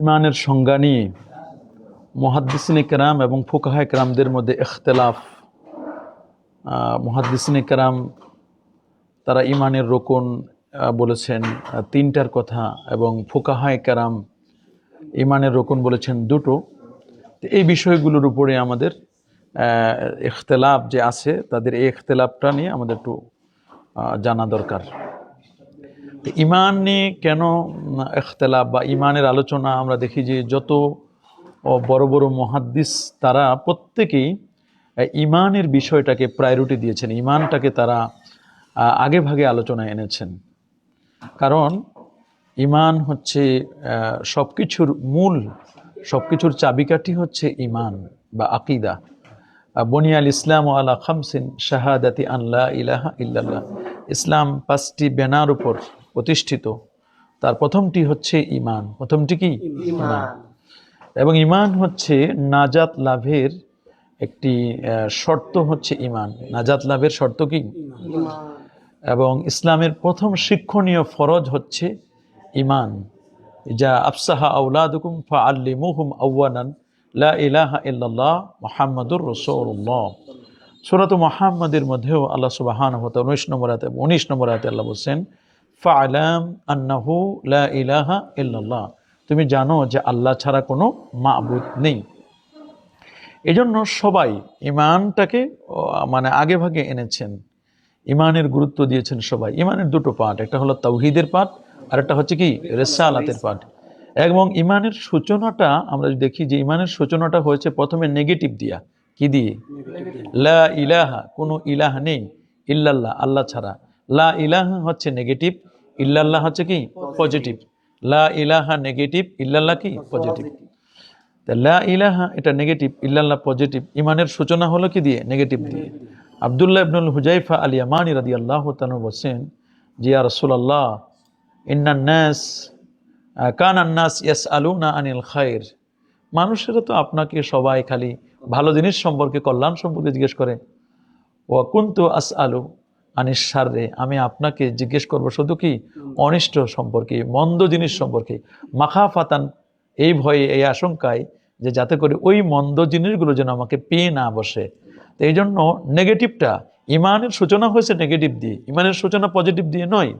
ইমানের সংজ্ঞা নিয়ে মহাদ্দিসিনে কেরাম এবং ফুকাহায় কেরামদের মধ্যে ইখতলাফ মহাদ্দিসিনে কেরাম তারা ইমানের রোকন বলেছেন তিনটার কথা এবং ফুকাহায় কেরাম ইমানের রোকন বলেছেন দুটো। এই বিষয়গুলোর উপরে আমাদের আহ, ইখতলাফ যে আছে তাদের এই ইখতলাফটা নিয়ে আমাদের একটু জানা দরকার। ইমান নিয়ে কেন ইখতলাফ বা ইমানের আলোচনা আমরা দেখি যে যত বড় বড় মহাদ্দিস তারা প্রত্যেকেই ইমানের বিষয়টাকে প্রায়োরিটি দিয়েছেন, ইমানটাকে তারা আগে ভাগে আলোচনায় এনেছেন। কারণ ইমান হচ্ছে সব কিছুর মূল সব কিছুর চাবিকাঠি হচ্ছে ইমান বা আকিদা। বনিয়াল ইসলাম ও আলা খামসিন শাহাদাতি আল্লাহ ইলাহা ইল্লাল্লাহ। ইসলাম পাঁচটি ব্যানার উপর প্রতিষ্ঠিত তার প্রথমটি হচ্ছে ইমান প্রথমটি কি? এবং ইমান হচ্ছে নাজাত লাভের একটি শর্ত হচ্ছে ইমান নাজাত লাভের শর্ত কি? এবং ইসলামের প্রথম শিক্ষণীয় ফরজ হচ্ছে ইমান যা আফসাহা আউলাদুকুম ফা আল্লিমুহুম আউয়ানান লা ইলাহা ইল্লাল্লাহ মুহাম্মাদুর রাসূলুল্লাহ। সূরাত মুহাম্মাদের মধ্যেও আল্লাহ সুবহানাহু ওয়া তাআলা 19 নম্বর আয়াতে 19 নম্বর আয়াতে আল্লাহ বলেন ফাআলাম আন্নাহু লা ইলাহা ইল্লাল্লাহ। তুমি জানো যে আল্লাহ ছাড়া কোনো মাবুদ নেই। এজন্য সবাই ইমানটাকে মানে আগে ভাগে এনেছেন। ইমানের গুরুত্ব দিয়েছেন সবাই। ইমানের দুটো পার্ট একটা হলো তাওহিদের পার্ট আর একটা হচ্ছে কি, রেসালাতের পার্ট এবং ইমানের সূচনাটা, আমরা দেখি যে ইমানের সূচনাটা হয়েছে প্রথমে নেগেটিভ দিয়া। কি দিয়ে? লা ইলাহা, কোনো ইলাহ নেই, ইল্লাল্লাহ, আল্লাহ ছাড়া। লা ইলাহা হচ্ছে নেগেটিভ ইল্লাল্লাহ হচ্ছে কি? পজিটিভ লা ইলাহা নেগেটিভ ইল্লাল্লাহ কি? পজিটিভ তা লা ইলাহা এটা নেগেটিভ ইল্লাল্লাহ পজিটিভ। ইমানের সূচনা হলো কি দিয়ে? নেগেটিভ দিয়ে। আবদুল্লাহ ইবনুল হুজাইফা আলী আমানি রাদি আল্লাহ তানু বলছেন জিয়া রসুল্লাহ ইন্নান্নাস কান আন্নাস ইয়াস আলুনা আনিল খায়ের মানুষেরা তো আপনাকে সবাই খালি ভালো জিনিস সম্পর্কে কল্যাণ সম্পর্কে জিজ্ঞেস করে। ও কুন্তু আস আলু আনিস আমি আপনাকে জিজ্ঞেস করব, শুধু কি অনিষ্ট সম্পর্কে, মন্দ জিনিস সম্পর্কে? মাখা ফাতান এই ভয়ে, এই আশঙ্কায় যে যাতে করে ওই মন্দ জিনিসগুলো যেন আমাকে পেয়ে না বসে। তো এই জন্য নেগেটিভটা, ইমানের সূচনা হয়েছে নেগেটিভ দিয়ে, ইমানের সূচনা পজিটিভ দিয়ে নয়।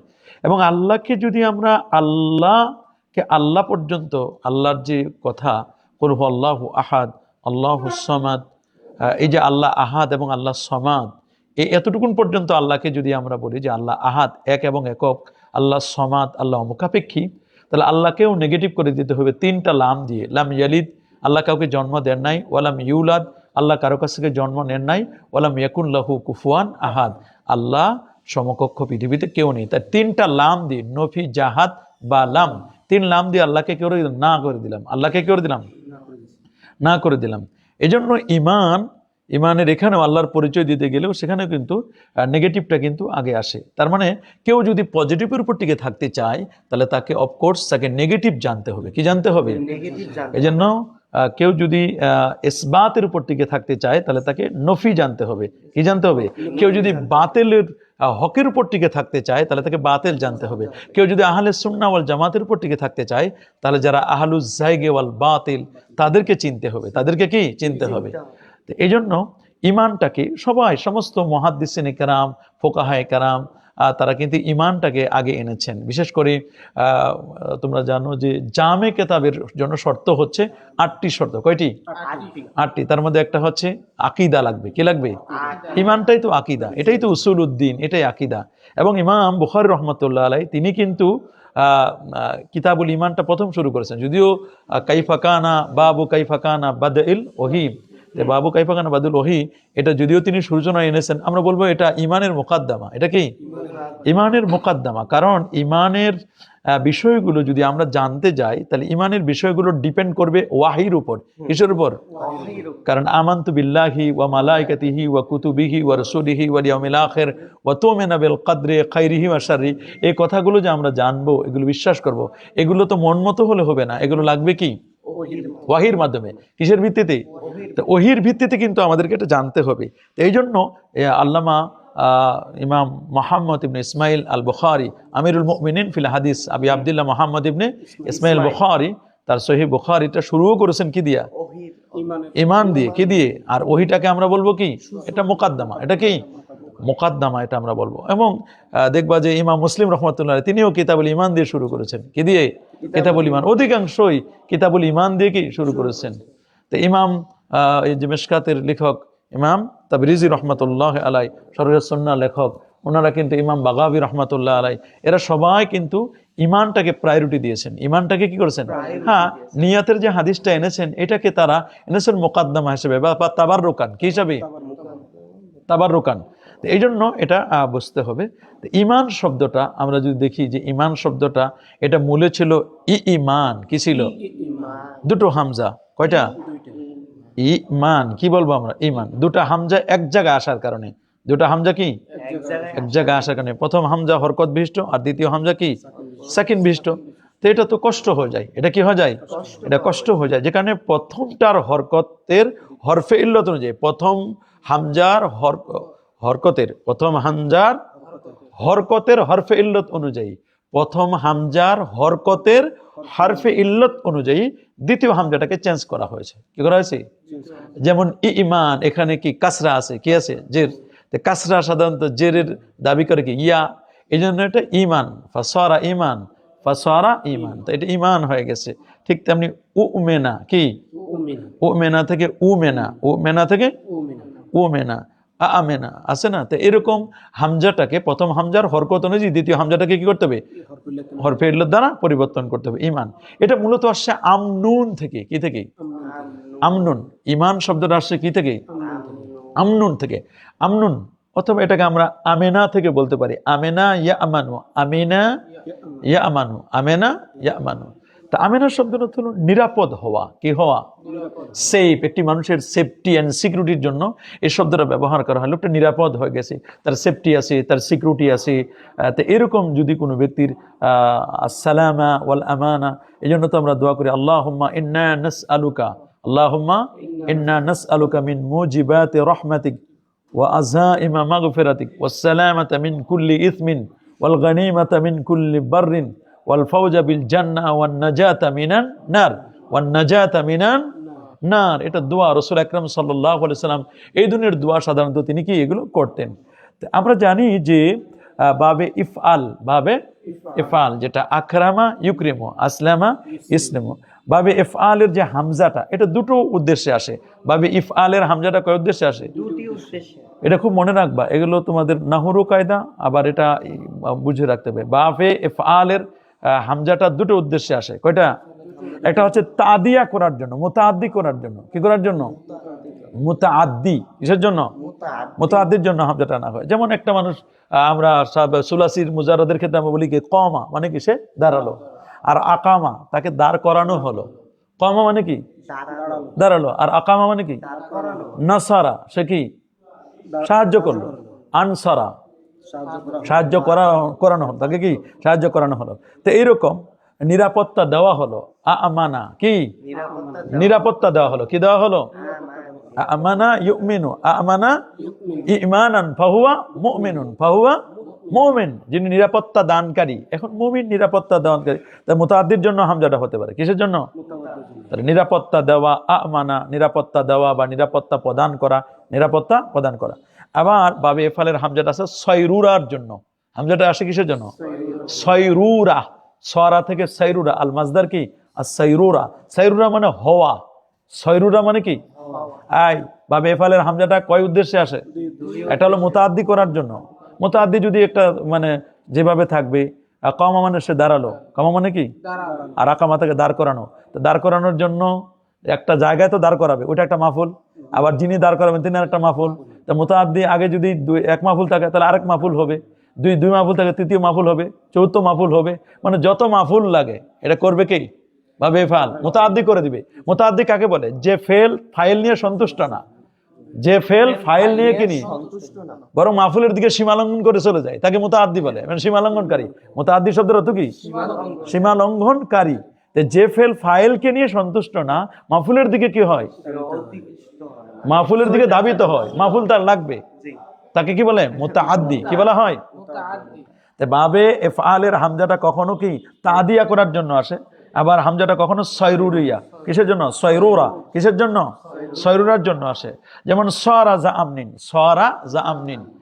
এবং আল্লাহকে যদি আমরা আল্লাহকে আল্লাহ পর্যন্ত, আল্লাহর যে কথা করব আল্লাহ আহাদ, আল্লাহ সমাদ এই যে আল্লাহ আহাদ এবং আল্লাহ সমাদ এই এতটুকুন পর্যন্ত আল্লাহকে যদি আমরা বলি যে আল্লাহ আহাত এক এবং একক, আল্লাহ সমাত আল্লাহ মুখাপেক্ষী, তাহলে আল্লাহকেও নেগেটিভ করে দিতে হবে তিনটা লাম দিয়ে। লাম ইয়ালিদ, আল্লাহ কাউকে জন্ম দেন নাই ওয়ালাম ইউলাদ, আল্লাহ কারও কাছ থেকে জন্ম নেন নাই ওয়ালাম ইয়াকুন লাহু কুফুয়ান আহাদ। আল্লাহ সমকক্ষ পৃথিবীতে কেউ নেই। তাই তিনটা লাম দিয়ে, নফি, জাহাদ বা লাম, তিন লাম দিয়ে আল্লাহকে কেউ দিলাম? না করে দিলাম। আল্লাহকে কেউ দিলাম। না করে দিলাম। এজন্য ইমান ইমানের এখানেও আল্লাহর পরিচয় দিতে গেলেও সেখানেও কিন্তু নেগেটিভটা কিন্তু আগে আসে। তার মানে কেউ যদি পজিটিভের উপর টিকে থাকতে চায় তাহলে তাকে অফকোর্স তাকে নেগেটিভ জানতে হবে। কি জানতে হবে? এই জন্য কেউ যদি ইসবাতের উপর টিকে থাকতে চায় তাহলে তাকে নফি জানতে হবে। কি জানতে হবে? কেউ যদি বাতেলের হকের উপর টিকে থাকতে চায় তাহলে তাকে বাতেল জানতে হবে। কেউ যদি আহলে সুন্না ওয়াল জামাতের উপর টিকে থাকতে চায় তাহলে যারা আহলুজ জায়গে ওয়াল বাতিল তাদেরকে চিনতে হবে। তাদেরকে কি? চিনতে হবে। তো এই জন্য ইমানটাকে সবাই সমস্ত মহাদ্দিসিন কারাম ফোকাহায় কারাম তারা কিন্তু ইমানটাকে আগে এনেছেন। বিশেষ করে তোমরা জানো যে জামে কেতাবের জন্য শর্ত হচ্ছে আটটি শর্ত। কয়টি? আটটি। তার মধ্যে একটা হচ্ছে আকিদা লাগবে। কি লাগবে? ইমানটাই তো আকিদা। এটাই তো উসুল উদ্দিন এটাই আকিদা। এবং ইমাম বুখারি রহমতুল্লাহ আলাই তিনি কিন্তু কিতাবুল ইমানটা প্রথম শুরু করেছেন। যদিও কাইফাকানা বাবু কাইফাকানা বাদ ইল ওহিম। বাবু কাইফাকানা বাদুল ওহি, এটা যদিও তিনি সূচনা এনেছেন, আমরা বলব এটা ইমানের মোকাদ্দামা। এটা কি? ইমানের মোকাদ্দামা। কারণ ইমানের বিষয়গুলো যদি আমরা জানতে যাই, তাহলে ইমানের বিষয়গুলো ডিপেন্ড করবে ওয়াহির উপর। কিসের উপর? কারণ আমান্তু বিল্লাহি ওয়া মালাইকাতিহি ওয়া কুতুবিহি ওয়া রসুলিহি ওয়া ইয়াউমিল আখির ওয়া তুমিনা বিল কদরি খাইরিহি ওয়া শাররি। এই কথাগুলো যে আমরা জানব, এগুলো বিশ্বাস করব, এগুলো তো মন মতো হলে হবে না। এগুলো লাগবে কি? ওয়াহির মাধ্যমে। কিসের ভিত্তিতে? তো ওহির ভিত্তিতে কিন্তু আমাদেরকে এটা জানতে হবে। তো এই জন্য আল্লামা ইমাম মোহাম্মদ ইবনে ইসমাইল আল বুখারি আমিরুল মুমিনিন ফিল হাদিস আবি আবদুল্লাহ মোহাম্মদ ইবনে ইসমাইল। বুখারি তার সহি বুখারিটা শুরুও করেছেন কি দিয়া? ইমান দিয়ে। কি দিয়ে। আর ওহিটাকে আমরা বলব কি? এটা মোকাদ্দমা। এটা কি? মোকাদ্দমা এটা আমরা বলব। এবং দেখবা যে ইমাম মুসলিম রহমতুল্লাহ তিনিও কিতাবুল ইমান দিয়ে শুরু করেছেন। কি দিয়ে? কিতাবুল ইমান অধিকাংশই কিতাবুল ইমান দিয়ে কি শুরু করেছেন। তো ইমাম এই যে মেশকাতের লেখক ইমাম তাবরিজি রহমতুল্লাহ আলাই সরসন্না লেখক ওনারা কিন্তু ইমাম বাগাবি রহমতুল্লাহ আলাই এরা সবাই কিন্তু ইমানটাকে প্রায়োরিটি দিয়েছেন। ইমানটাকে কি করেছেন? হ্যাঁ নিয়াতের যে হাদিসটা এনেছেন এটাকে তারা এনেছেন মোকাদ্দমা হিসেবে বা তাবার রোকান কি হিসাবে? তাবার রোকান এই জন্য এটা বুঝতে হবে। তো ইমান শব্দটা আমরা যদি দেখি যে ইমান শব্দটা এটা মূলে ছিল ই ইমান। কি ছিল? দুটো হামজা। কয়টা? ইমান। কি বলব আমরা? ইমান। দুটা হামজা এক জায়গায় আসার কারণে। দুটা হামজা কি? এক জায়গায় আসার কারণে। প্রথম হামজা হরকত বিশিষ্ট আর দ্বিতীয় হামজা কি? সেকেন্ড বিশিষ্ট। তো এটা তো কষ্ট হয়ে যায়। এটা কি হয়ে যায়? এটা কষ্ট হয়ে যায়। যেখানে প্রথমটার হরকতের হরফে ইল্লত অনুযায়ী প্রথম হামজার হর হরকতের প্রথম হামজার হরকতের হরফে ইল্লত অনুযায়ী। প্রথম হামজার হরকতের হরফে ইল্লত অনুযায়ী দ্বিতীয় হামজাটাকে চেঞ্জ করা হয়েছে। কি করা হয়েছে? যেমন ই ইমান এখানে কি কাসরা আছে কি আছে? জের। কাসরা সাধারণত জেরের দাবি করে কি? ইয়া। এই জন্য এটা ইমান ফাসরা ইমান ফাসরা ইমান তো এটা ইমান হয়ে গেছে। ঠিক তেমনি উ মেনা কি? উমিন। মেনা থেকে উ মেনা উ মেনা থেকে উমিন। মেনা আমেনা, আছে না? তো এরকম হামজাটাকে, প্রথম হামজার হরকত অনুযায়ী দ্বিতীয় হামজাটাকে কি করতে হবে? হরফে দ্বারা পরিবর্তন করতে হবে ইমান এটা মূলত আসছে আমনুন থেকে, কি থেকে? আমনুন। ইমান শব্দটা আসছে কি থেকে? আমনুন থেকে। আমনুন, অথবা এটাকে আমরা আমেনা থেকে বলতে পারি। আমেনা ইয়া আমানু আমিনা ইয়া আমানু আমেনা ইয়া আমানু তা আমেনার শব্দ নতুন নিরাপদ হওয়া। কি হওয়া? সেফ একটি মানুষের সেফটি অ্যান্ড সিকিউরিটির জন্য এই শব্দটা ব্যবহার করা হয়। লোকটা নিরাপদ হয়ে গেছে, তার সেফটি আছে, তার সিকিউরিটি আছে তো এরকম যদি কোনো ব্যক্তির সালামা ওয়াল আমানা এই জন্য তো আমরা দোয়া করি আল্লাহ হুম্মা আলুকা আল্লাহ হুম্মা আলুকা মিন মুজিবাতে রহমাতিক ও আজহা ইমা মাগফেরাতিক ও মিন কুল্লি ইসমিন ওয়াল গনিমাতা মিন কুল্লি বার্রিন জান্না ওয়ান নার নার। এটা এই ধরনের সাধারণত তিনি কি এগুলো করতেন। আমরা জানি যে বাবে ইফ আল বাবে ইফআল যেটা আখরামা ইউক্রিমো আসলামা ইসলামো। বাবে ইফ আলের যে হামজাটা এটা দুটো উদ্দেশ্যে আসে। বাবে ইফ আলের হামজাটা কয় উদ্দেশ্যে আসে? এটা খুব মনে রাখবা এগুলো তোমাদের নাহরু কায়দা আবার এটা বুঝে রাখতে হবে। বাবে ইফ আলের হামজাটা দুটো উদ্দেশ্যে আসে। কয়টা? একটা হচ্ছে তাদিয়া করার জন্য মোতাদ্দি করার জন্য। কি করার জন্য? মোতাদ্দি কিসের জন্য? মোতাদ্দির জন্য হামজাটা না হয়। যেমন একটা মানুষ আমরা সুলাসির মুজারদের ক্ষেত্রে আমরা বলি কি কমা মানে কি সে? দাঁড়াল। আর আকামা তাকে দাঁড় করানো হলো। কমা মানে কি? দাঁড়াল। আর আকামা মানে কি? নাসারা সে কি? সাহায্য করল। আনসারা। সাহায্য করা করানো হলো। তাকে কি? সাহায্য করানো হলো। তো এইরকম নিরাপত্তা দেওয়া হলো। আমানা কি? নিরাপত্তা দেওয়া হলো। কি দেওয়া হলো? আমানা। ইউমিনু। আমানা ইমানান ফাহুয়া মুমিনুন। ফাহুয়া মুমিন যিনি নিরাপত্তা দানকারী। এখন মুমিন নিরাপত্তা দানকারী। তা মুতাদ্দির জন্য হামজাটা হতে পারে। কিসের জন্য? নিরাপত্তা দেওয়া আমানা নিরাপত্তা দেওয়া বা নিরাপত্তা প্রদান করা নিরাপত্তা প্রদান করা। আবার বাবে এফালের হামজাটা আছে সয়রুরার জন্য। হামজাটা আসে কিসের জন্য? সয়রুরা। সরা থেকে সৈরুরা আল মাজদার কি? আর সৈরুরা সৈরুরা মানে হওয়া। সৈরুরা মানে কি? আই, বাবে এফালের হামজাটা কয় উদ্দেশ্যে আসে? এটা হলো মোতাদ্দি করার জন্য। মোতাদ্দি যদি একটা মানে যেভাবে থাকবে কমা মানে সে দাঁড়াল। কমা মানে কি? আর আকামা থেকে দাঁড় করানো। তো দাঁড় করানোর জন্য একটা জায়গায় তো দাঁড় করাবে। ওটা একটা মাহফুল আবার যিনি দাঁড় করাবেন, তিনি একটা মাহফুল তা মোতাদ্দি আগে যদি দুই, এক মাহফুল থাকে, তাহলে আরেক মাহফুল হবে। দুই দুই মাহফুল থাকে, তৃতীয় মাহফুল হবে, চতুর্থ মাহফুল হবে। মানে যত মাহফুল লাগে, এটা করবে কে? বা বেফাল। মোতাদ্দি করে দিবে। মোতাদ্দি কাকে বলে? যে ফেল ফাইল নিয়ে সন্তুষ্ট না। যে ফেল ফাইল নিয়ে কি নিয়ে? বরং মাহফুলের দিকে সীমালঙ্ঘন করে চলে যায়। তাকে মোতাদ্দি বলে। মানে সীমালঙ্ঘনকারী মোতাদ্দি শব্দের অর্থ কি? সীমালঙ্ঘনকারী যে ফেল ফাইলকে নিয়ে সন্তুষ্ট না, মাহফুলের দিকে কি হয়? মাহফুলের দিকে ধাবিত হয়। মাহফুল তার লাগবে। তাকে কি বলে? মোতাদ্দি কি বলা হয়? তে বাবে এফআলের হামজাটা কখনো কি তাদিয়া করার জন্য আসে? আবার হামজাটা কখনো সয়রুরিয়া? কিসের জন্য? সয়রোরা। কিসের জন্য? সয়রুরার জন্য আসে। যেমন সরা যা আমনিন। সরা যা আমনিন।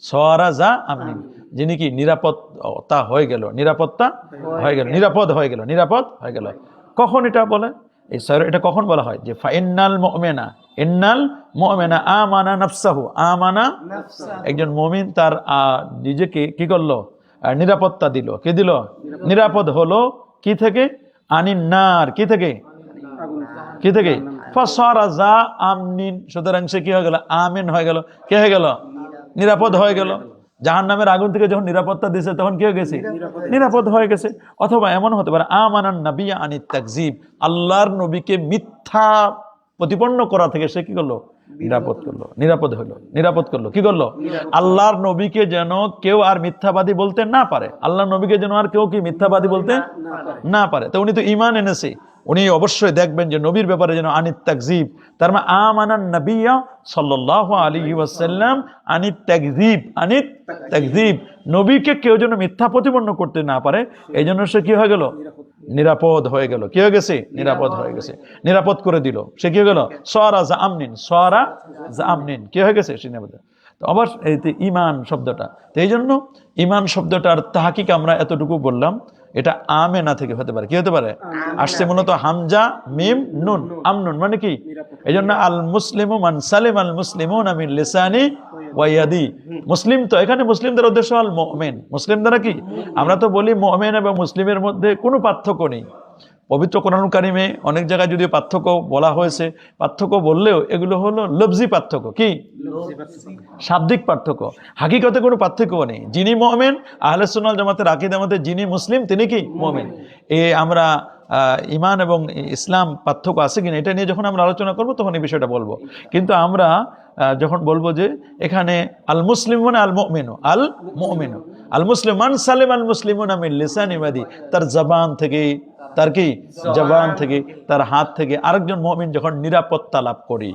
সরা যা আমনিন। যিনি কি নিরাপত্তা হয়ে গেল। নিরাপত্তা হয়ে গেল। নিরাপদ হয়ে গেল। নিরাপদ হয়ে গেল। কখন এটা বলে? এই সয়র এটা কখন বলা হয়? যে ফাইনাল মুমিনা ইন্নাল মুমিনা আমানা নাফসাহু আমানা একজন মমিন তার নিজেকে কি করল? নিরাপত্তা দিল। কি দিল? নিরাপদ হলো কি থেকে? আনিন নার কি থেকে? কি থেকে? ফাসারা যা আমনিন সুতরাং সে কি হয়ে গেল? আমিন হয়ে গেল। কে হয়ে গেল? নিরাপদ হয়ে গেল। জাহান নামের আগুন থেকে যখন নিরাপত্তা দিয়েছে তখন কি হয়ে গেছে? নিরাপদ হয়ে গেছে। অথবা এমন হতে পারে আমানান নবী আনি তাকজিব আল্লাহর নবীকে মিথ্যা প্রতিপন্ন করা থেকে সে কি করল? নিরাপদ করল। নিরাপদ হলো। নিরাপদ করল। কি করল? আল্লাহর নবীকে যেন কেউ আর মিথ্যাবাদী বলতে না পারে। আল্লাহর নবীকে যেন আর কেউ কি মিথ্যাবাদী বলতে না পারে। তো উনি তো ইমান এনেছে। উনি অবশ্যই দেখবেন যে নবীর ব্যাপারে যেন আনিত তাকজিব তার মানে আমানান নবিয়া সাল্লাহ আলী ওয়াসাল্লাম আনিত তাকজিব আনিত তাকজিব নবীকে কেউ যেন মিথ্যা প্রতিপন্ন করতে না পারে এই জন্য সে কি হয়ে গেল? নিরাপদ হয়ে গেল। কি হয়ে গেছে? নিরাপদ হয়ে গেছে। নিরাপদ করে দিল। সে কি হয়ে গেল? সরা জা আমনিন সরা জা আমনিন কি হয়ে গেছে? সে নিরাপদ। আবার এই ইমান শব্দটা। তো এই জন্য ইমান শব্দটার তাহাকিক আমরা এতটুকু বললাম। এটা আমেনা থেকে হতে পারে। কি হতে পারে? আসছে মূলত হামজা মিম নুন। আমনুন মানে কি? এই জন্য আল মুসলিম মান সালিম আল মুসলিম লিসানি ওয়াইয়াদি মুসলিম তো এখানে মুসলিমদের উদ্দেশ্য আল মোমেন মুসলিম দ্বারা কি? আমরা তো বলি মোমেন এবং মুসলিমের মধ্যে কোনো পার্থক্য নেই। পবিত্র কোরআন কারিমে অনেক জায়গায় যদিও পার্থক্য বলা হয়েছে পার্থক্য বললেও এগুলো হলো লবজি পার্থক্য। কি? শাব্দিক পার্থক্য। হাকিকতে কোনো পার্থক্য নেই। যিনি মোমেন সোনাল জামাতের আকিদ আমাদের যিনি মুসলিম তিনি কি? মোমেন। এ আমরা ইমান এবং ইসলাম পার্থক্য আছে কিনা এটা নিয়ে যখন আমরা আলোচনা করব, তখন এই বিষয়টা বলব। কিন্তু আমরা যখন বলব যে এখানে আল মুসলিম মানে আল মোমেনু আল মোমেনু আল মুসলিম মান সালেম আল মুসলিম লিসান ইমাদি তার জবান থেকে, তার কি? জবান থেকে, তার হাত থেকে আরেকজন মমিন যখন নিরাপত্তা লাভ করি,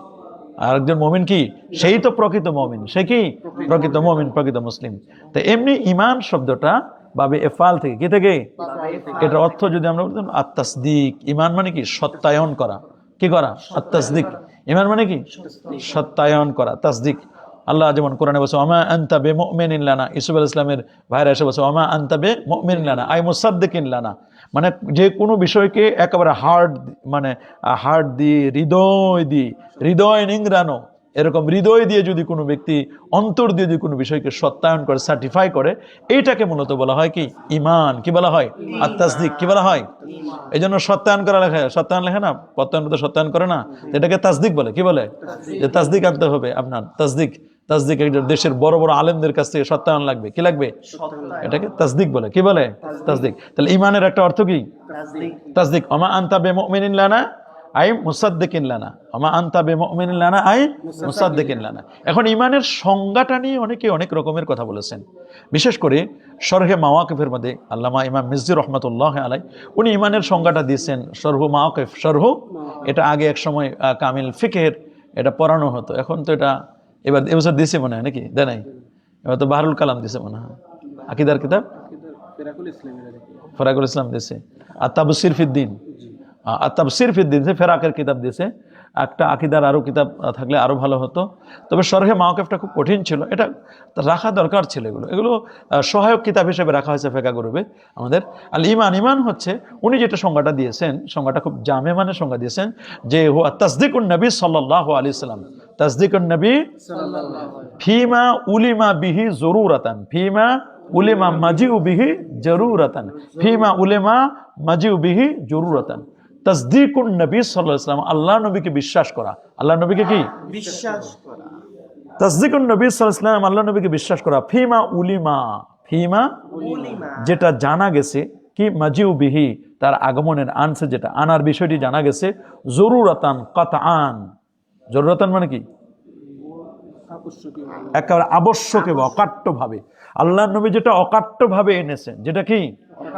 আরেকজন মমিন কি? সেই তো প্রকৃত মমিন। সে কি? প্রকৃত মমিন, প্রকৃত মুসলিম। তো এমনি ইমান শব্দটা বাবে এফাল থেকে কি থেকে? এটার অর্থ যদি আমরা বলতাম আত্মাসদিক ইমান মানে কি? সত্যায়ন করা। কি করা? আত্মাসদিক। ইমান মানে কি? সত্যায়ন করা তাসদিক। আল্লাহ যেমন কোরআনে বলছে আমা আন্তাবে মুমিন লানা। ইসুফ আল ইসলামের ভাইরা এসে বসে অমা আমা আন্তাবে মুমিন লানা আই মুসাদ্দিকিন লানা। মানে যে কোনো বিষয়কে একেবারে হার্ড মানে হার্ট দিয়ে হৃদয় দিয়ে হৃদয় নিংরানো এরকম হৃদয় দিয়ে যদি কোনো ব্যক্তি অন্তর দিয়ে যদি কোনো বিষয়কে সত্যায়ন করে সার্টিফাই করে এইটাকে মূলত বলা হয় কি? ইমান। কি বলা হয়? আত্মাসদিক। কি বলা হয়? এই জন্য সত্যায়ন করা লেখা সত্যায়ন লেখে না? প্রত্যয়ন তো সত্যায়ন করে না? এটাকে তাসদিক বলে। কি বলে? যে তাসদিক আনতে হবে আপনার। তাসদিক। তাসদিক একটা দেশের বড় বড় আলেমদের কাছ থেকে সত্যায়ন লাগবে। কি লাগবে? এটাকে তাসদিক বলে। কি বলে? তাসদিক। তাহলে ইমানের একটা অর্থ কি? তাসদিক। আমা আনতা বে মুমিনিন লানা আই মুসাদ্দিকিন লানা। আমা আনতা বে মুমিনিন লানা আই মুসাদ্দিকিন লানা। এখন ইমানের সংজ্ঞাটা নিয়ে অনেকে অনেক রকমের কথা বলেছেন। বিশেষ করে সরহে মাওয়াকিফের মধ্যে আল্লামা ইমাম মিজজি রহমতুল্লাহ আলাই উনি ইমানের সংজ্ঞাটা দিয়েছেন সরহু মাওয়াকিফ সরহু এটা আগে এক সময় কামিল ফিকের এটা পড়ানো হতো। এখন তো এটা এবার এবছর দিছে মনে হয় নাকি? দেয় নাই? এবার তো বাহারুল কালাম দিছে মনে হয়। আকিদার কিতাব? ফরাকুল ইসলাম দিয়েছে আর তাবসির ফিদ্দিন। আর তাবসির ফিদ্দিন সে ফেরাকের কিতাব দিয়েছে একটা আকিদার আরও কিতাব থাকলে আরও ভালো হতো। তবে সরহে মাওকেফটা খুব কঠিন ছিল। এটা রাখা দরকার ছিল এগুলো। এগুলো সহায়ক কিতাব হিসেবে রাখা হয়েছে ফেকা গ্রুপে আমাদের। আল ইমান ইমান হচ্ছে, উনি যেটা সংজ্ঞাটা দিয়েছেন, সংজ্ঞাটা খুব জামে মানে সংজ্ঞা দিয়েছেন, যে হুয়া তাসদিকুন নবী সাল্লাহ আলি সাল্লাম। তাসদিকুন নবী ফিমা উলিমা বিহি জরুরাতান। ফিমা উলেমা মাজিউ বিহি জরুরাতান। ফিমা উলেমা মাজিউ বিহি জরুরাতান। তাসদিকুন নবী সাল্লাল্লাহু আলাইহি আল্লাহ নবীকে বিশ্বাস করা। আল্লাহ নবীকে কি? বিশ্বাস করা। তাসদিকুন নবী সাল্লাল্লাহু আলাইহি আল্লাহ নবীকে বিশ্বাস করা। ফিমা উলিমা ফিমা যেটা জানা গেছে কি মাজিউ বিহি তার আগমনের আনছে যেটা আনার বিষয়টি জানা গেছে জরুরাতান আন জরুরাতান মানে কি? একেবারে আবশ্যক এবং অকাট্য ভাবে। আল্লাহ নবী যেটা অকাট্য ভাবে এনেছেন যেটা কি?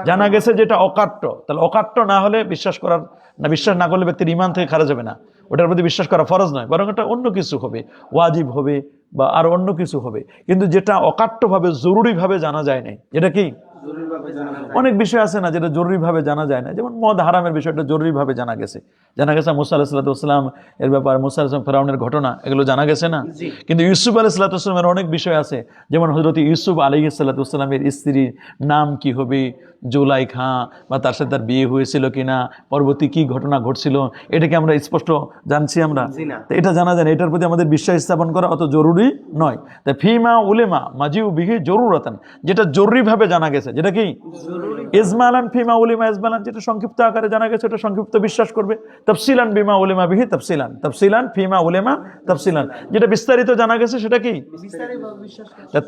জানা গেছে যেটা অকাট্য। তাহলে অকাট্য না হলে বিশ্বাস করার না বিশ্বাস না করলে ব্যক্তির ইমান থেকে খারাপ যাবে না। ওটার প্রতি বিশ্বাস করা ফরজ নয় বরং এটা অন্য কিছু হবে। ওয়াজিব হবে বা আর অন্য কিছু হবে। কিন্তু যেটা অকাট্যভাবে জরুরিভাবে জানা যায় নাই যেটা কি? অনেক বিষয় আছে না যেটা জরুরিভাবে জানা যায় না যেমন মদ হারামের বিষয়টা জরুরিভাবে জানা গেছে। জানা গেছে মুসা আলাহিসাল্লাম এর ব্যাপার মুসা আলাহিসাম ফেরাউনের ঘটনা এগুলো জানা গেছে না? কিন্তু ইউসুফ আলাহিসাল্লামের অনেক বিষয় আছে। যেমন হজরত ইউসুফ আলী সাল্লাতামের স্ত্রীর নাম কি হবে? জোলাই খাঁ বা তার সাথে তার বিয়ে হয়েছিল কিনা পরবর্তী কি ঘটনা ঘটছিল এটাকে আমরা স্পষ্ট জানছি আমরা। তো এটা জানা যায় এটার প্রতি আমাদের বিশ্বাস স্থাপন করা অত জরুরি নয়। তাই ফিমা উলেমা মাজিউ বিহি জরুরতান যেটা জরুরিভাবে জানা গেছে যেটা কি? ইজমালান ফিমা উলিমা ইজমালান যেটা সংক্ষিপ্ত আকারে জানা গেছে ওটা সংক্ষিপ্ত বিশ্বাস করবে। তফসিলান বিমা উলেমা বিহি তফসিলান তফসিলান ফিমা উলেমা তফসিলান। যেটা বিস্তারিত জানা গেছে সেটা কি?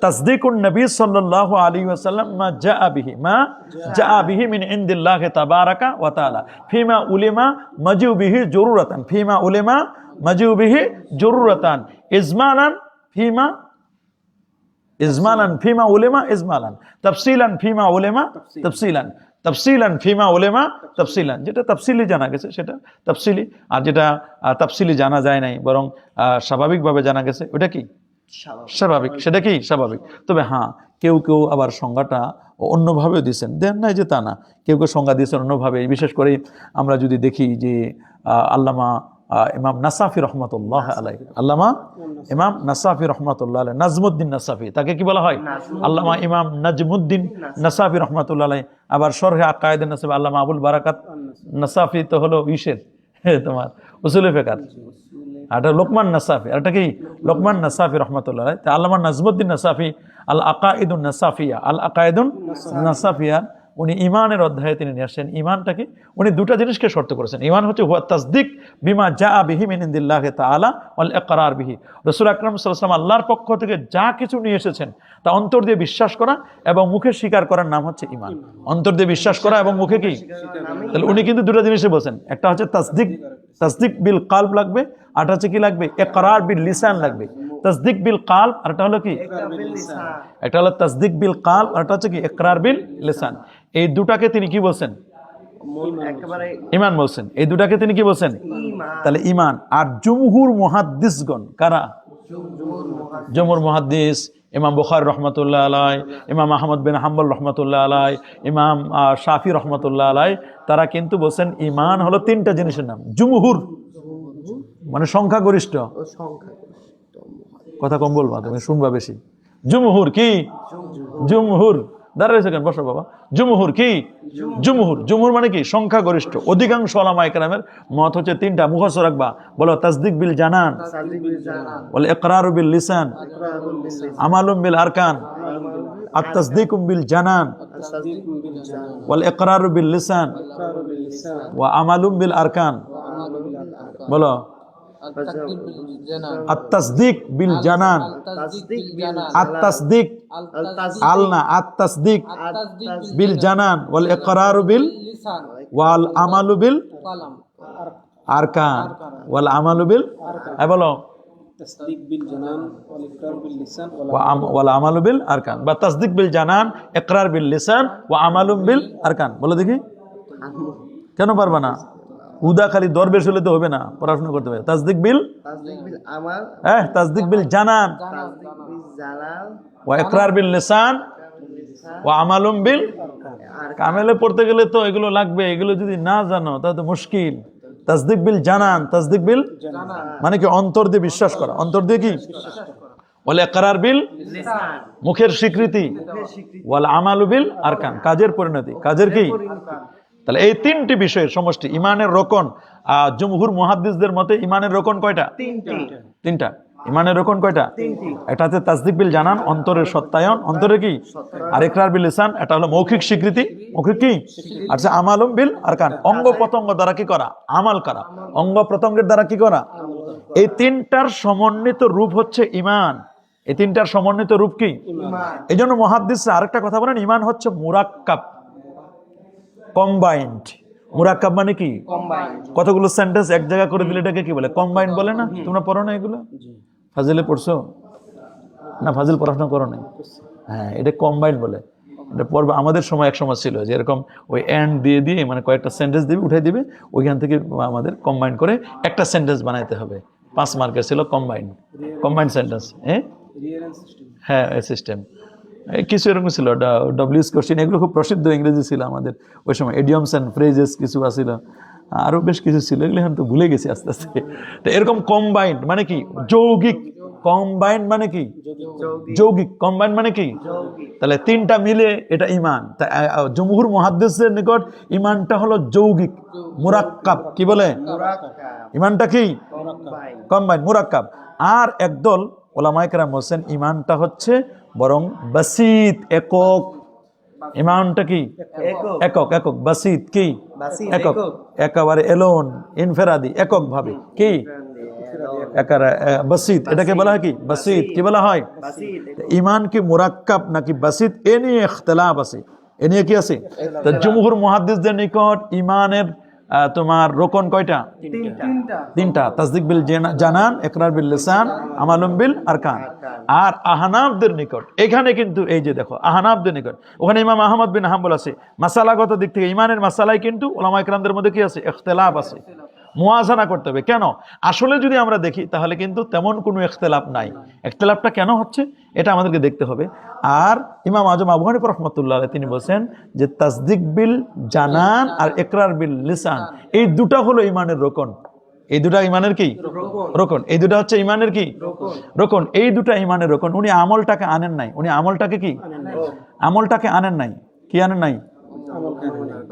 তসদিকুন নবী সাল্লাল্লাহু আলাইহি ওয়াসাল্লাম মা জাআ বিহি মা জাআ বিহি মিন ইনদিল্লাহি তাবারাকা ওয়া তাআলা ফিমা উলিমা মাজিউ বিহি জরুরাতান ফিমা উলিমা মাজিউ বিহি জরুরাতান ইজমালান ফিমা ইজমালান ফিমা উলেমা ইজমালান তফসিলান ফিমা উলেমা তফসিলান তফসিলান ফিমা উলেমা তফসিলান যেটা তফসিলি জানা গেছে সেটা তফসিলি। আর যেটা তফসিলি জানা যায় নাই বরং স্বাভাবিকভাবে জানা গেছে। ওটা কি? স্বাভাবিক। সেটা কি? স্বাভাবিক। তবে হ্যাঁ কেউ কেউ আবার সংজ্ঞাটা অন্যভাবেও দিয়েছেন। দেন নাই যে তা না কেউ কেউ সংজ্ঞা দিয়েছেন অন্যভাবে। বিশেষ করে আমরা যদি দেখি যে আল্লামা ইমাম নাসাফি রহমতুল্লাহ আলাই আল্লামা ইমাম নাসাফি রহমতুল্লাহ আলাই নাজমুদ্দিন নাসাফি তাকে কি বলা হয়? আল্লামা ইমাম নাজমুদ্দিন নাসাফি রহমতুল্লাহ আলাই আবার সরহে আকায়দিন নাসাফি আল্লামা আবুল বারাকাত নাসাফি তো হলো ইসের তোমার উসুলে ফেকার। আর লোকমান নাসাফি আর এটা কি? লোকমান নাসাফি রহমতুল্লাহ আলাই তা আল্লামা নাজমুদ্দিন নাসাফি العقائد النصافية. العقائد النصافية উনি ইমানের অধ্যায়ে তিনি নিয়ে আসছেন। ইমানটাকে উনি দুটা জিনিসকে শর্ত করেছেন। ইমান হচ্ছে হুয়া তাসদিক বিমা যা বিহি মিনিন্দিল্লাহ তাআলা ওয়াল ইকরার বিহি। রাসূল আকরাম ওয়াসাল্লাম আল্লাহর পক্ষ থেকে যা কিছু নিয়ে এসেছেন তা অন্তর দিয়ে বিশ্বাস করা এবং মুখে স্বীকার করার নাম হচ্ছে ইমান অন্তর দিয়ে বিশ্বাস করা এবং মুখে কি? তাহলে উনি কিন্তু দুটো জিনিসই বলছেন। একটা হচ্ছে তাসদিক তাসদিক বিল কাল্প লাগবে। আরটা হচ্ছে কি লাগবে? একরার বিল লিসান লাগবে। তাসদিক বিল কাল্ব আর একটা হলো কি? একটা হলো তাসদিক বিল কাল্ব আর একটা হচ্ছে কি? একরার বিল লিসান। এই দুটাকে তিনি কি বলছেন? ইমান বলছেন। এই দুটাকে তিনি কি বলছেন? তাহলে ইমান। আর জুমহুর মুহাদ্দিসগণ কারা? জমুর মুহাদ্দিস ইমাম বুখার রহমতুল্লাহ আলাই ইমাম আহমদ বিন হাম্বল রহমতুল্লাহ আলাই ইমাম শাফি রহমতুল্লাহ আলাই তারা কিন্তু বলছেন ইমান হলো তিনটা জিনিসের নাম। জুমহুর মানে সংখ্যাগরিষ্ঠ। কথা কম বলবা তুমি শুনবা বেশি। জুমহুর কি? জুমহুর। দাঁড়াইছে কেন বসো বাবা। জুমহুর কি? জুমহুর। জুমহুর। মানে কি? সংখ্যাগরিষ্ঠ। অধিকাংশ আলামা একরামের মত হচ্ছে তিনটা মুখস্থ রাখবা। বলো তাসদিক বিল জানান। বলে একরার বিল লিসান। আমালুম বিল আরকান। আর তাসদিক বিল জানান। বলে একরার বিল লিসান। ও আমালুম বিল আরকান। বলো আত্তাসদিক বিল জানান। আত্তাসদিক আলনা আত্তাসদিক বিল জানান। ওয়াল ইকরার বিল ওয়াল আমালু বিল আরকান। ওয়াল আমালু বিল হ্যাঁ বলো। বা তসদিক বিল জানান একরার বিল বিল আরকান। দেখি। কেন পারবা না? উদা খালি দরবেশ হলে তো হবে না পড়াশোনা করতে হবে। তাসদিক বিল? বিল হ্যাঁ তাসদিক বিল জানান। বিল ওয়া ইকরার বিল লিসান। ওয়া আমালুম বিল কামেলে পড়তে গেলে তো এগুলো লাগবে এগুলো যদি না জানো তাহলে তো মুশকিল। তাসদিক বিল জানান তাসদিক বিল মানে কি অন্তর দিয়ে বিশ্বাস করা। অন্তর দিয়ে কি? বলে একরার বিল মুখের স্বীকৃতি। ওয়াল আমালু বিল আরকান কাজের পরিণতি। কাজের কি? তাহলে এই তিনটি বিষয়ের সমষ্টি ইমানের রোকন আহ, জমহুর মুহাদ্দিসদের মতে ইমানের রোকন কয়টা? তিনটা। ইমানের রোকন কয়টা? তিনটি। একটা হচ্ছে তাসদিক বিল জানান অন্তরের সত্যায়ন। অন্তরে কি? আর একরার বিল ইসান এটা হলো মৌখিক স্বীকৃতি। মৌখিক কি? আচ্ছা আমালম বিল আরকান অঙ্গ প্রত্যঙ্গ দ্বারা কি করা? আমাল করা। অঙ্গ প্রত্যঙ্গের দ্বারা কি করা? এই তিনটার সমন্বিত রূপ হচ্ছে ইমান। এই তিনটার সমন্বিত রূপ কি? এই জন্য মহাদ্দিসরা আরেকটা কথা বলেন ইমান হচ্ছে মুরাক্কাব। কম্বাইন্ড মুরাক্কাব মানে কি? কতগুলো সেন্টেন্স এক জায়গা করে দিলে এটাকে কি বলে? কম্বাইন্ড বলে না? তোমরা পড়ো না এগুলো? ফাজিলে পড়ছো? না ফাজিল পড়াশোনা করো না হ্যাঁ এটা কম্বাইন্ড বলে। এটা পড়বে আমাদের সময় এক সময় ছিল যে এরকম ওই এন্ড দিয়ে দিয়ে মানে কয়েকটা সেন্টেন্স দিবে উঠাই দিবে ওইখান থেকে আমাদের কম্বাইন্ড করে একটা সেন্টেন্স বানাইতে হবে। পাঁচ মার্কের ছিল কম্বাইন্ড কম্বাইন্ড সেন্টেন্স হ্যাঁ? হ্যাঁ সিস্টেম কিছু এরকম ছিল। ডব্লিউএস কোশ্চিন এগুলো খুব প্রসিদ্ধ ইংরেজি ছিল আমাদের। ওই সময় এডিয়মস অ্যান্ড ফ্রেজেস কিছু আছিল। আরও বেশ কিছু ছিল এগুলো এখন তো ভুলে গেছি আস্তে আস্তে। তো এরকম কম্বাইন্ড মানে কি? যৌগিক কম্বাইন্ড মানে কি? যৌগিক কম্বাইন্ড মানে কি? তাহলে তিনটা মিলে এটা ইমান। জমহুর মহাদ্দেশের নিকট ইমানটা হলো যৌগিক মুরাক্কাব। কি বলে? ইমানটা কি? কম্বাইন্ড মুরাক্কাব। আর একদল ওলামাইকরাম হোসেন ইমানটা হচ্ছে বরং বাসিত একক। ইমানটা কি? একক। একক একক। বাসিত কি? একক। একেবারে এলোন ইনফেরাদি একক ভাবে কি বাসিত। এটাকে বলা হয় কি? বাসিত। কি বলা হয়? ইমান কি মুরাক্কাব নাকি বাসিত? এ নিয়ে ইখতলাফ আছে। এ নিয়ে কি আছে? তো জমহুর মুহাদ্দিসদের নিকট ইমানের তোমার রোকন কয়টা? তিনটা। তাসদিক বিল জানান একরার বিল লেসান আমালুম বিল আরকান। আর আহানাবদের নিকট এখানে কিন্তু এই যে দেখো আহানাবদের নিকট ওখানে ইমাম আহমদ বিন হাম্বল আছে। মাসালাগত দিক থেকে ইমানের মাসালায় কিন্তু ওলামা ইকরামদের মধ্যে কি আছে? এখতলাফ আছে। মুয়াজানা করতে হবে। কেন? আসলে যদি আমরা দেখি, তাহলে কিন্তু তেমন কোনো ইখতলাফ নাই। ইখতলাফটা কেন হচ্ছে? এটা আমাদেরকে দেখতে হবে। আর ইমাম আজম আবু হানিফ রহমতুল্লাহ তিনি বলছেন যে, তাসদিক বিল জানান আর একরার বিল লিসান। এই দুটা হলো ইমানের রোকন। এই দুটা ইমানের কি? রোকন। এই দুটা হচ্ছে ইমানের কি? রোকন। এই দুটা ইমানের রোকন। উনি আমলটাকে আনেন নাই। উনি আমলটাকে কি? আমলটাকে আনেন নাই। কি আনেন নাই?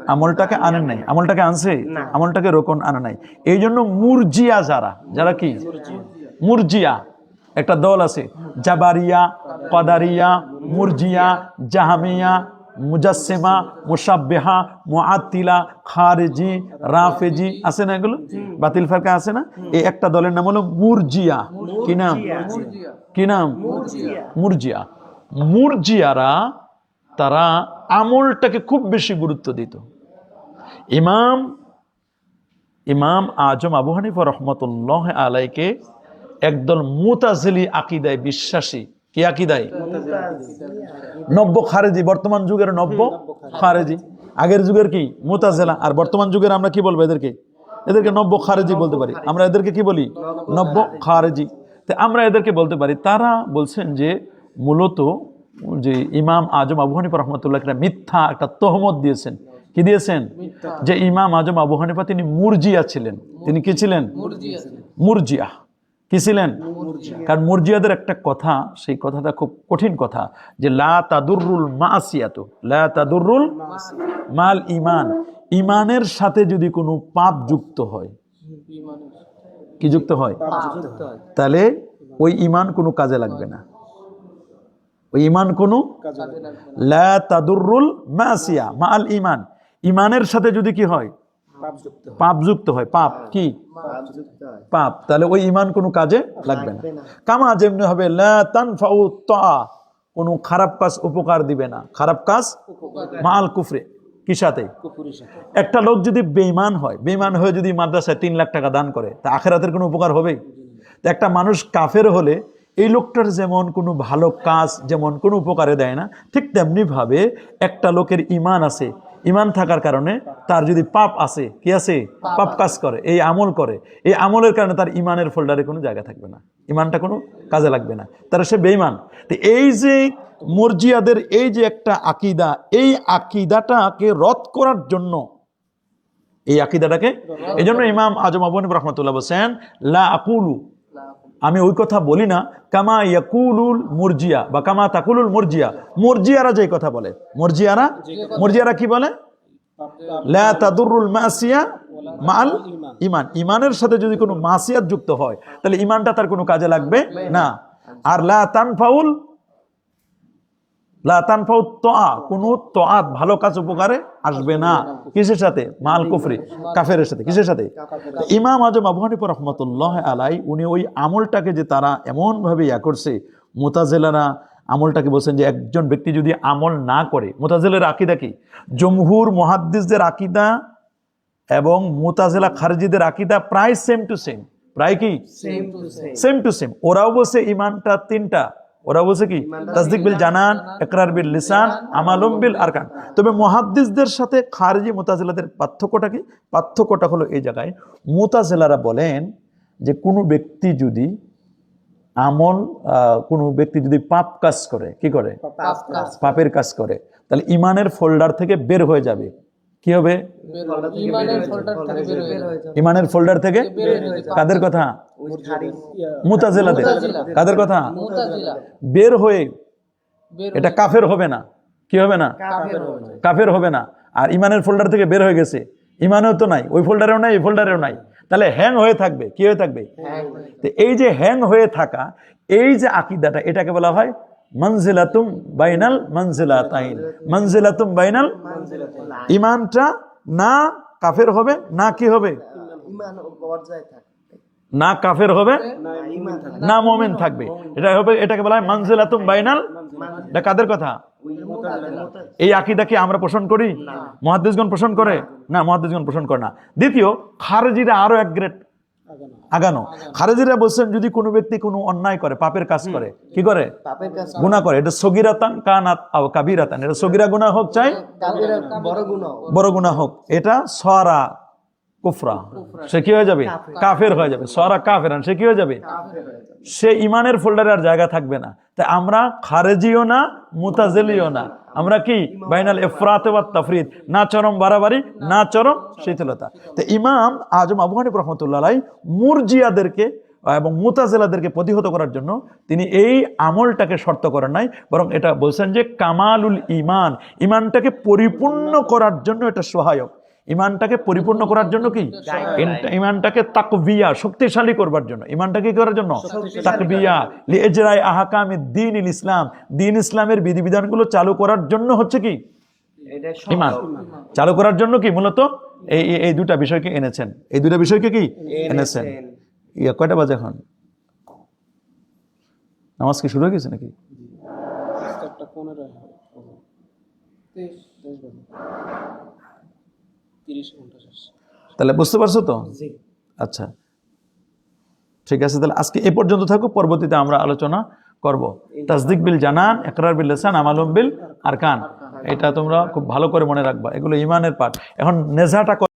আমলটাকে আনেন নাই। আমলটাকে আনছে? আমলটাকে রোকন আনে নাই। এই জন্য মুরজিয়া যারা যারা কি? মুরজিয়া। একটা দল আছে। জাবারিয়া কদারিয়া মুরজিয়া জাহামিয়া মুজাসেমা মুসাব্বেহা মুআত্তিলা খারেজি রাফেজি আছে না এগুলো? বাতিল ফারকা আছে না? এই একটা দলের নাম হলো মুরজিয়া। কি নাম? কি নাম? মুরজিয়া। মুরজিয়ারা তারা আমলটাকে খুব বেশি গুরুত্ব দিত। ইমাম ইমাম আজম আবু হানিফা রহমতুল্লাহ আলাইকে একদল মুতাজিলি আকিদায় বিশ্বাসী। কি আকিদায়? নব্য খারেজি, বর্তমান যুগের নব্য খারেজি। আগের যুগের কি? মুতাজেলা। আর বর্তমান যুগের আমরা কি বলব এদেরকে? এদেরকে নব্য খারেজি বলতে পারি। আমরা এদেরকে কি বলি? নব্য খারেজি। তো আমরা এদেরকে বলতে পারি, তারা বলছেন যে মূলত যে ইমাম আজম আবু হানিফা রহমতুল্লাহ একটা মিথ্যা একটা তহমত দিয়েছেন। কি দিয়েছেন? যে ইমাম আজম আবু হানিফা, তিনি মুরজিয়া ছিলেন। তিনি কি ছিলেন? মুরজিয়া। কি ছিলেন? কারণ মুরজিয়াদের একটা কথা, সেই কথাটা খুব কঠিন কথা, যে লা তাদুরুল মাসিয়াত। লা তাদুরুল মাল ইমান। ইমানের সাথে যদি কোনো পাপ যুক্ত হয়, কি যুক্ত হয়? তাহলে ওই ইমান কোনো কাজে লাগবে না। ওই ইমান কোনো লা তাদুরুল মাসিয়া, মাল ইমান। ইমানের সাথে যদি কি হয়? পাপ যুক্ত হয়। পাপ কি? পাপ তাহলে ওই ইমান কোনো কাজে লাগবে না। কামা যেমনি হবে কোনো খারাপ কাজ উপকার দিবে না। খারাপ কাজ মাল কুফরে। কি সাথে? একটা লোক যদি বেইমান হয় বেইমান হয়ে যদি মাদ্রাসায় তিন লাখ টাকা দান করে তা আখেরাতের কোনো উপকার হবে তো একটা মানুষ কাফের হলে এই লোকটার যেমন কোনো ভালো কাজ যেমন কোনো উপকারে দেয় না ঠিক তেমনিভাবে একটা লোকের ইমান আছে। ইমান থাকার কারণে তার যদি পাপ আছে কি আছে? পাপ কাজ করে এই আমল করে এই আমলের কারণে তার ইমানের ফোল্ডারে কোনো জায়গা থাকবে না। ইমানটা কোনো কাজে লাগবে না। তারা সে বেইমান তো এই যে মর্জিয়াদের এই যে একটা আকিদা এই আকিদাটাকে রদ করার জন্য এই আকিদাটাকে এই জন্য ইমাম আজম আবু হানিফা রহমতুল্লাহ বলছেন লা আকুলু আমি ওই কথা বলি না, কামা ইয়াকুলুল মুরজিয়া বা কামা তাকুলুল মুরজিয়া। মুরজিয়ারা যে কথা বলে। মুরজিয়ারা? মুরজিয়ারা কি বলে? লা তাদুরুল মাসিয়া মাল ইমান। ইমানের সাথে যদি কোনো মাসিয়াত যুক্ত হয়, তাহলে ইমানটা তার কোনো কাজে লাগবে না। আর লা তানফাউল লা তানফাউ তোয়া কোনো তোয়াত ভালো কাজ উপকারে আসবে না। কিসের সাথে? মাল কুফরি কাফেরের সাথে। কিসের সাথে? ইমাম আজম আবু হানিফা রহমতুল্লাহ আলাই উনি ওই আমলটাকে যে তারা এমনভাবে ইয়া করছে মোতাজেলারা আমলটাকে বলছেন যে একজন ব্যক্তি যদি আমল না করে মোতাজেলের আকিদা কি? জমহুর মহাদ্দিসদের আকিদা এবং মোতাজেলা খারজিদের আকিদা প্রায় সেম টু সেম প্রায় কি? সেম টু সেম ওরাও বলছে ইমানটা তিনটা। ওরা বলছে কি তাসদিক বিল জানান একরার বিল লিসান আমালুম বিল আরকান। তবে মহাদ্দিসদের সাথে খারজি মুতাজিলাদের পার্থক্যটা কি? পার্থক্যটা হলো এই জায়গায় মুতাজিলারা বলেন যে কোনো ব্যক্তি যদি আমল আহ, কোনো ব্যক্তি যদি পাপ কাজ করে কি করে। পাপের কাজ করে তাহলে ইমানের ফোল্ডার থেকে বের হয়ে যাবে। কি হবে? ইমানের ফোল্ডার থেকে কাদের কথা? মুতাজেলাদের। কাদের কথা? বের হয়ে এটা কাফের হবে না। কি হবে না? কাফের হবে না। আর ইমানের ফোল্ডার থেকে বের হয়ে গেছে। ইমানেও তো নাই। ওই ফোল্ডারেও নাই এই ফোল্ডারেও নাই। তাহলে হ্যাং হয়ে থাকবে। কি হয়ে থাকবে? তো এই যে হ্যাং হয়ে থাকা এই যে আকিদাটা এটাকে বলা হয় মনজিলাতুম বাইনাল মনজিলাতাইন। মনজিলাতুম বাইনাল ইমানটা না কাফের হবে না কি হবে? না কাফের হবে না মোমেন থাকবে। এটা হবে এটাকে বলা হয় মনজিলাতুম বাইনাল। এটা কাদের কথা? এই আকিদা কি আমরা পোষণ করি? মহাদ্দেশগণ পোষণ করে? না মহাদ্দেশগণ পোষণ করে না। দ্বিতীয় খারেজিরা আরও এক গ্রেড আগানো খারেজিরা বলছেন যদি কোনো ব্যক্তি কোনো অন্যায় করে পাপের কাজ করে কি করে? গুনাহ করে। এটা সগিরাতান কানাত আও কাবিরাতান। এটা সগিরা গুনাহ হোক চাই? বড় গুনাহ বড় গুনাহ হোক। এটা সরা কুফরা। সে কি হয়ে যাবে? কাফের। হয়ে যাবে। সরা কাফেরান। সে কি হয়ে যাবে? সে ইমানের ফোল্ডারে আর জায়গা থাকবে না। তাই আমরা খারেজিও না মুতাজেলিও না। আমরা কি? বাইনাল এফরাত বা তাফরিদ। না চরম বাড়াবাড়ি না চরম শিথিলতা তো ইমাম আজম আবু হানিফ রহমতুল্লাহ মুরজিয়াদেরকে এবং মুতাজেলাদেরকে প্রতিহত করার জন্য তিনি এই আমলটাকে শর্ত করেন নাই বরং এটা বলছেন যে কামালুল ইমান ইমানটাকে পরিপূর্ণ করার জন্য এটা সহায়ক। ইমানটাকে পরিপূর্ণ করার জন্য কি? ইমানটাকে তাকবিয়া শক্তিশালী করবার জন্য। ইমানটাকে কি করার জন্য? তাকবিয়া লিএজরাই আহকামে দিন ইসলাম। দিন ইসলামের বিধিবিধানগুলো চালু করার জন্য হচ্ছে কি? ইমান। চালু করার জন্য কি মূলত? এই এই- দুটা বিষয়কে এনেছেন। এই দুটা বিষয়কে কি? এনেছেন। ইয়া কয়টা বাজে এখন? নামাজ কি শুরু হয়ে গেছে নাকি? পনেরো। তাহলে বুঝতে পারছ তো? আচ্ছা। ঠিক আছে তাহলে আজকে এ পর্যন্ত থাকুক পরবর্তীতে আমরা আলোচনা করব। তাজদিক বিল জানান একরার বিল লেসান আমালম বিল আর কান এটা তোমরা খুব ভালো করে মনে রাখবা। এগুলো ইমানের পাঠ। এখন নেজাটা